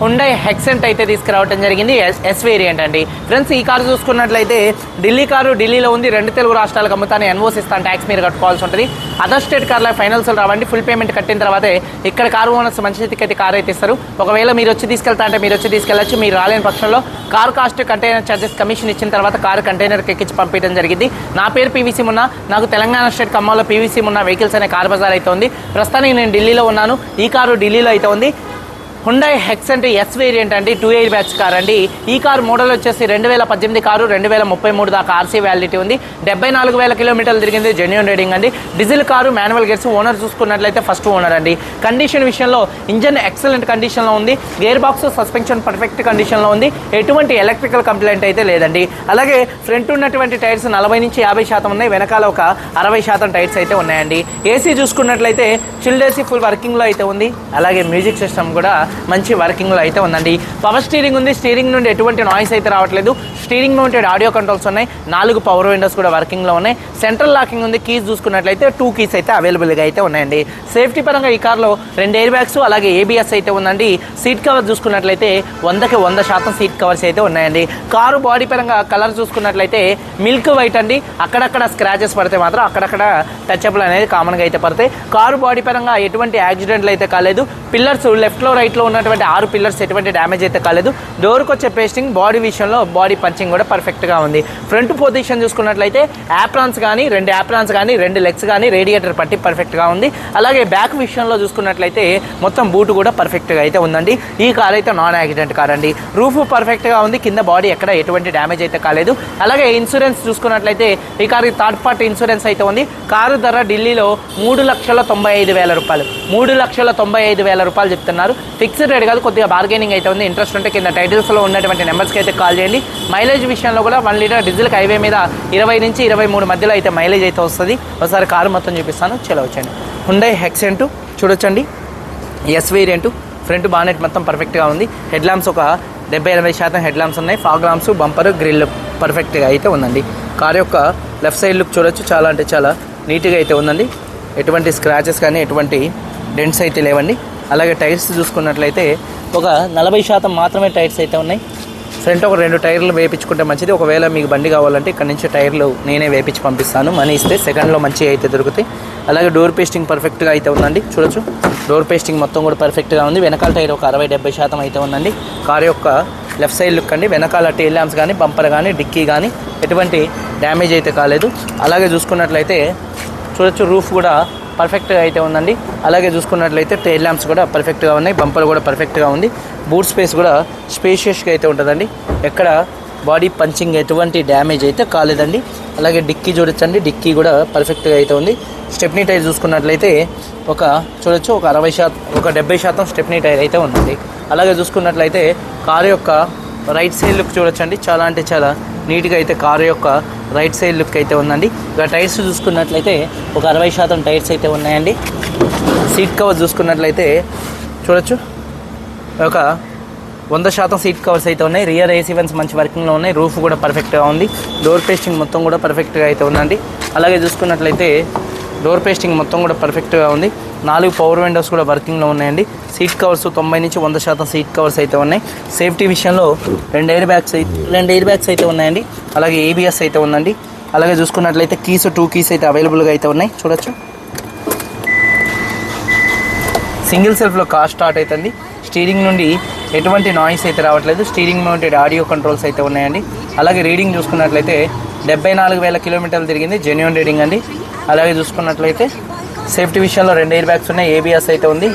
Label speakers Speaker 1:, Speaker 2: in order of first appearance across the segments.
Speaker 1: Hyundai Xcent అయితే తీసుకురావడం జరిగింది. ఎస్ ఎస్ వేరియంట్ అండి. ఫ్రెండ్స్ ఈ కారు చూసుకున్నట్లయితే ఢిల్లీ కారు ఢిల్లీలో ఉంది. రెండు తెలుగు రాష్ట్రాలకు అమ్ముతాను ఎన్ఓసి ఇస్తాను ట్యాక్స్ మీరు కట్టుకోవాల్సి ఉంటుంది. అదర్ స్టేట్ కార్ల ఫైనల్స్ రావండి. ఫుల్ పేమెంట్ కట్టిన తర్వాతే ఇక్కడ కారు ఓనర్స్ మంచి స్థితికి అయితే కారు అయితే ఇస్తారు. ఒకవేళ మీరు వచ్చి తీసుకెళ్తా అంటే మీరు వచ్చి తీసుకెళ్ళచ్చు. మీరు రాలేని పక్షంలో car cost container charges commission ఇచ్చిన తర్వాత కారు కంటైనర్కి ఎక్కించి పంపించడం జరిగింది. నా పేరు పీవీసీ ఉన్న నాకు తెలంగాణ స్టేట్ ఖమ్మంలో పీవీసీ ఉన్న వెహికల్స్ అనే కార్ బజార్ అయితే ఉంది. ప్రస్తుతానికి నేను ఢిల్లీలో ఉన్నాను. ఈ కారు ఢిల్లీలో అయితే ఉంది. హుండై హెక్సెంట్ ఎస్ వేరియంట్ అండి టూ ఎయిర్ బ్యాచ్ కార్ అండి. ఈ కార్ మోడల్ వచ్చేసి రెండు వేల పద్దెనిమిది కారు రెండు వేల ముప్పై మూడు దాకా ఆర్సీ వ్యాలిడిటీ ఉంది. డెబ్బై నాలుగు వేల కిలోమీటర్లు తిరిగింది జెన్యున్ రేడింగ్ అండి. Diesel car manual gears owner చూసుకున్నట్లయితే ఫస్ట్ ఓనర్ అండి. కండిషన్ విషయంలో ఇంజన్ ఎక్సలెంట్ కండిషన్లో ఉంది. గేర్ బాక్స్ సస్పెన్షన్ పర్ఫెక్ట్ కండిషన్లో ఉంది. ఎటువంటి ఎలక్ట్రికల్ కంప్లైంట్ అయితే లేదండి. అలాగే ఫ్రంట్ ఉన్నటువంటి టైర్స్ నలభై నుంచి యాభై శాతం ఉన్నాయి. వెనకాల ఒక అరవై శాతం టైర్స్ అయితే ఉన్నాయండి. ఏసీ చూసుకున్నట్లయితే చిల్డ్ ఏసీ ఫుల్ వర్కింగ్లో అయితే ఉంది. అలాగే మ్యూజిక్ సిస్టమ్ కూడా మంచి వర్కింగ్లో అయితే ఉందండి. పవర్ స్టీరింగ్ ఉంది. స్టీరింగ్ నుండి ఎటువంటి నాయిస్ అయితే రావట్లేదు. స్టీరింగ్ మౌంటెడ్ ఆడియో కంట్రోల్స్ ఉన్నాయి. నాలుగు పవర్ విండోస్ కూడా వర్కింగ్లో ఉన్నాయి. సెంట్రల్ లాకింగ్ ఉంది. కీస్ చూసుకున్నట్లయితే టూ కీస్ అయితే అవైలబుల్గా అయితే ఉన్నాయండి. సేఫ్టీ పరంగా ఈ కార్లో రెండు ఎయిర్ బ్యాగ్స్ అలాగే ఏబిఎస్ అయితే ఉందండి. సీట్ కవర్ చూసుకున్నట్లయితే వందకి వంద శాతం సీట్ కవర్స్ అయితే ఉన్నాయండి. కారు బాడీ పరంగా కలర్ చూసుకున్నట్లయితే మిల్క్ వైట్ అండి. అక్కడక్కడ స్క్రాచెస్ పడితే మాత్రం అక్కడక్కడ టచ్అప్లు అనేది కామన్గా అయితే పడతాయి. కారు బాడీ పరంగా ఎటువంటి యాక్సిడెంట్లు అయితే కాలేదు. పిల్లర్స్ లెఫ్ట్లో దీంట్లో ఉన్నటువంటి ఆరు పిల్లర్స్ ఎటువంటి డ్యామేజ్ అయితే కాలేదు. డోర్కి వచ్చే పేస్టింగ్ బాడీ విషయంలో బాడీ పంచింగ్ కూడా పర్ఫెక్ట్గా ఉంది. ఫ్రంట్ పొజిషన్ చూసుకున్నట్లయితే యాప్రాన్స్ కానీ రెండు యాప్రాన్స్ కానీ రెండు లెగ్స్ కానీ రేడియేటర్ పట్టి పర్ఫెక్ట్గా ఉంది. అలాగే బ్యాక్ విషయంలో చూసుకున్నట్లయితే మొత్తం బూట్ కూడా పర్ఫెక్ట్గా అయితే ఉందండి. ఈ కార్ అయితే నాన్ యాక్సిడెంట్ కార్ అండి. రూఫ్ పర్ఫెక్ట్గా ఉంది. కింద బాడీ ఎక్కడ ఎటువంటి డ్యామేజ్ అయితే కాలేదు. అలాగే ఇన్సూరెన్స్ చూసుకున్నట్లయితే ఈ కారు థర్డ్ పార్టీ ఇన్సూరెన్స్ అయితే ఉంది. కారు ధర ఢిల్లీలో మూడు లక్షల తొంభై ఐదు వేల రూపాయలు. మూడు లక్షల తొంభై ఐదు వేల రూపాయలు చెప్తున్నారు. ఫిక్స్డ్ రేట్ కాదు కొద్దిగా బార్గెనింగ్ అయితే ఉంది. ఇంట్రెస్ట్ ఉంటే కింద టైటిల్స్లో ఉన్నటువంటి నెంబర్స్కి అయితే కాల్ చేయండి. మైలేజ్ విషయంలో కూడా వన్ లీటర్ డీజిల్ హైవే మీద ఇరవై నుంచి ఇరవై మూడు మధ్యలో అయితే మైలేజ్ అయితే వస్తుంది. ఒకసారి కారు మొత్తం చూపిస్తాను. చెలవచ్చండి హుండై హెక్సెంట్ చూడొచ్చండి. ఎస్ వేరియంట్ ఫ్రంట్ బానెట్ మొత్తం పర్ఫెక్ట్గా ఉంది. హెడ్ ల్యాంప్స్ ఒక డెబ్బై ఎనభై శాతం హెడ్ ల్యాంప్స్ ఉన్నాయి ఫాగ్ ల్యాంప్స్ బంపర్ గ్రిల్ పర్ఫెక్ట్గా అయితే ఉందండి. కార్ యొక్క లెఫ్ట్ సైడ్ లుక్ చూడొచ్చు. చాలా అంటే చాలా నీట్గా అయితే ఉందండి. ఎటువంటి స్క్రాచెస్ కానీ ఎటువంటి డెంట్స్ అయితే లేవండి. అలాగే టైర్స్ చూసుకున్నట్లయితే ఒక నలభై శాతం మాత్రమే టైర్స్ అయితే ఉన్నాయి. ఫ్రంట్ ఒక రెండు టైర్లు వేయించుకుంటే మంచిది. ఒకవేళ మీకు బండి కావాలంటే ఇక్కడ నుంచి టైర్లు నేనే వేపించి పంపిస్తాను. మనీ ఇస్తే సెకండ్లో మంచి అయితే దొరుకుతాయి. అలాగే డోర్ పేస్టింగ్ పర్ఫెక్ట్గా అయితే ఉందండి. చూడొచ్చు. డోర్ పేస్టింగ్ మొత్తం కూడా పర్ఫెక్ట్గా ఉంది. వెనకాల టైర్ ఒక అరవై డెబ్బై శాతం అయితే ఉందండి. కార్ యొక్క లెఫ్ట్ సైడ్ లుక్ అండి. వెనకాల టైల్ ల్యాంప్స్ కానీ బంపర్ కానీ డిక్కీ కానీ ఎటువంటి డ్యామేజ్ అయితే కాలేదు. అలాగే చూసుకున్నట్లయితే చూడొచ్చు రూఫ్ కూడా పర్ఫెక్ట్గా అయితే ఉందండి. అలాగే చూసుకున్నట్లయితే టైల్ ల్యాంప్స్ కూడా పర్ఫెక్ట్గా ఉన్నాయి. బంపర్ కూడా పర్ఫెక్ట్గా ఉంది. బూట్ స్పేస్ కూడా స్పేషియస్గా అయితే ఉంటుందండి. ఎక్కడ బాడీ పంచింగ్ ఎటువంటి డ్యామేజ్ అయితే కాలేదండి. అలాగే డిక్కీ చూడొచ్చండి. డిక్కీ కూడా పర్ఫెక్ట్గా అయితే ఉంది. స్టెప్నీ టైర్ చూసుకున్నట్లయితే ఒక చూడొచ్చు ఒక అరవై శాతం ఒక డెబ్బై శాతం స్టెప్నీ టైర్ అయితే ఉందండి. అలాగే చూసుకున్నట్లయితే కారు యొక్క రైట్ సైడ్ లుక్ చూడొచ్చండి. చాలా అంటే చాలా నీట్గా అయితే కారు యొక్క రైట్ సైడ్ లుక్ అయితే ఉందండి. ఇక టైర్స్ చూసుకున్నట్లయితే ఒక అరవై శాతం టైర్స్ అయితే ఉన్నాయండి. సీట్ కవర్ చూసుకున్నట్లయితే చూడొచ్చు. ఒక వంద శాతం సీట్ కవర్స్ అయితే ఉన్నాయి. రియర్ ఏసీ వన్స్ మంచి వర్కింగ్లో ఉన్నాయి. రూఫ్ కూడా పర్ఫెక్ట్గా ఉంది. డోర్ పేస్టింగ్ మొత్తం కూడా పర్ఫెక్ట్గా అయితే ఉందండి. అలాగే చూసుకున్నట్లయితే డోర్ పేస్టింగ్ మొత్తం కూడా పర్ఫెక్ట్గా ఉంది. నాలుగు పవర్ విండోస్ కూడా వర్కింగ్లో ఉన్నాయండి. సీట్ కవర్స్ తొంభై నుంచి వంద శాతం సీట్ కవర్స్ అయితే ఉన్నాయి. సేఫ్టీ విషయంలో రెండు ఎయిర్ బ్యాగ్స్ రెండు ఎయిర్ బ్యాగ్స్ అయితే ఉన్నాయండి. అలాగే ఏబిఎస్ అయితే ఉందండి. అలాగే చూసుకున్నట్లయితే కీస్ టూ కీస్ అయితే అవైలబుల్గా అయితే ఉన్నాయి. చూడొచ్చు. సింగిల్ సెల్ఫ్లో కార్ స్టార్ట్ అవుతుంది స్టీరింగ్ నుండి ఎటువంటి నాయిస్ అయితే రావట్లేదు. స్టీరింగ్ మౌంటెడ్ ఆడియో కంట్రోల్స్ అయితే ఉన్నాయండి. అలాగే రీడింగ్ చూసుకున్నట్లయితే డెబ్బై నాలుగు వేల కిలోమీటర్లు తిరిగింది. జెన్యున్ రీడింగ్ అండి. అలాగే చూసుకున్నట్లయితే సేఫ్టీ విషయంలో రెండు ఎయిర్ బ్యాగ్స్ ఉన్నాయి ఏబిఎస్ అయితే ఉంది.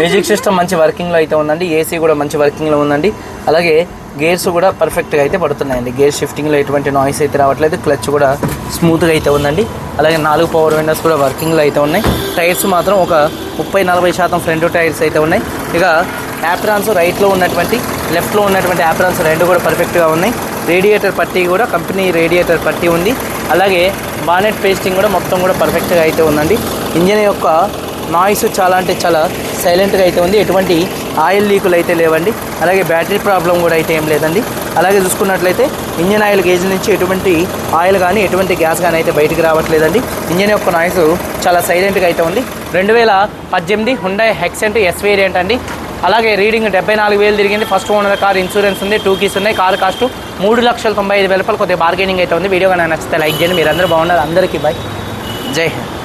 Speaker 1: మ్యూజిక్ సిస్టమ్ మంచి వర్కింగ్లో అయితే ఉందండి ఏసీ కూడా మంచి వర్కింగ్లో ఉందండి. అలాగే గేర్స్ కూడా పర్ఫెక్ట్గా అయితే పడుతున్నాయండి. గేర్ షిఫ్టింగ్లో ఎటువంటి నాయిస్ అయితే రావట్లేదు క్లచ్ కూడా స్మూత్గా అయితే ఉందండి. అలాగే నాలుగు పవర్ విండోస్ కూడా వర్కింగ్లో అయితే ఉన్నాయి. టైర్స్ మాత్రం ఒక ముప్పై నలభై శాతం ఫ్రంట్ టైర్స్ అయితే ఉన్నాయి. ఇక యాప్రాన్స్ రైట్లో ఉన్నటువంటి లెఫ్ట్లో ఉన్నటువంటి యాప్రాన్స్ రెండు కూడా పర్ఫెక్ట్గా ఉన్నాయి. రేడియేటర్ పట్టీ కూడా కంపెనీ రేడియేటర్ పట్టీ ఉంది. అలాగే బానెట్ పేస్టింగ్ కూడా మొత్తం కూడా పర్ఫెక్ట్గా అయితే ఉందండి. ఇంజన్ యొక్క నాయిస్ చాలా అంటే చాలా సైలెంట్గా అయితే ఉంది. ఎటువంటి ఆయిల్ లీకులు అయితే లేవండి. అలాగే బ్యాటరీ ప్రాబ్లం కూడా అయితే ఏం లేదండి. అలాగే చూసుకున్నట్లయితే ఇంజన్ ఆయిల్ గేజ్ నుంచి ఎటువంటి ఆయిల్ కానీ ఎటువంటి గ్యాస్ కానీ అయితే బయటికి రావట్లేదండి. ఇంజన్ యొక్క నాయిస్ చాలా సైలెంట్గా అయితే ఉంది. రెండు వేల పద్దెనిమిది హుండై హెక్సెంట్ ఎస్ వేరియంట్ అండి. అలాగే రీడింగ్ డెబ్బై నాలుగు వేలు తిరిగింది. ఫస్ట్ ఓనర్ కార్ ఇన్సూరెన్స్ ఉంది టూ కీస్ ఉన్నాయి. కార్ కాస్ట్ మూడు లక్షల తొంభై ఐదు వేల రూపాయలు కొద్దిగా బార్గెనింగ్ అయితే ఉంది. వీడియో కానీ నచ్చితే లైక్ చేయండి. మీరు అందరూ బాగున్నారు. అందరికీ బాయ్ జై హింద్.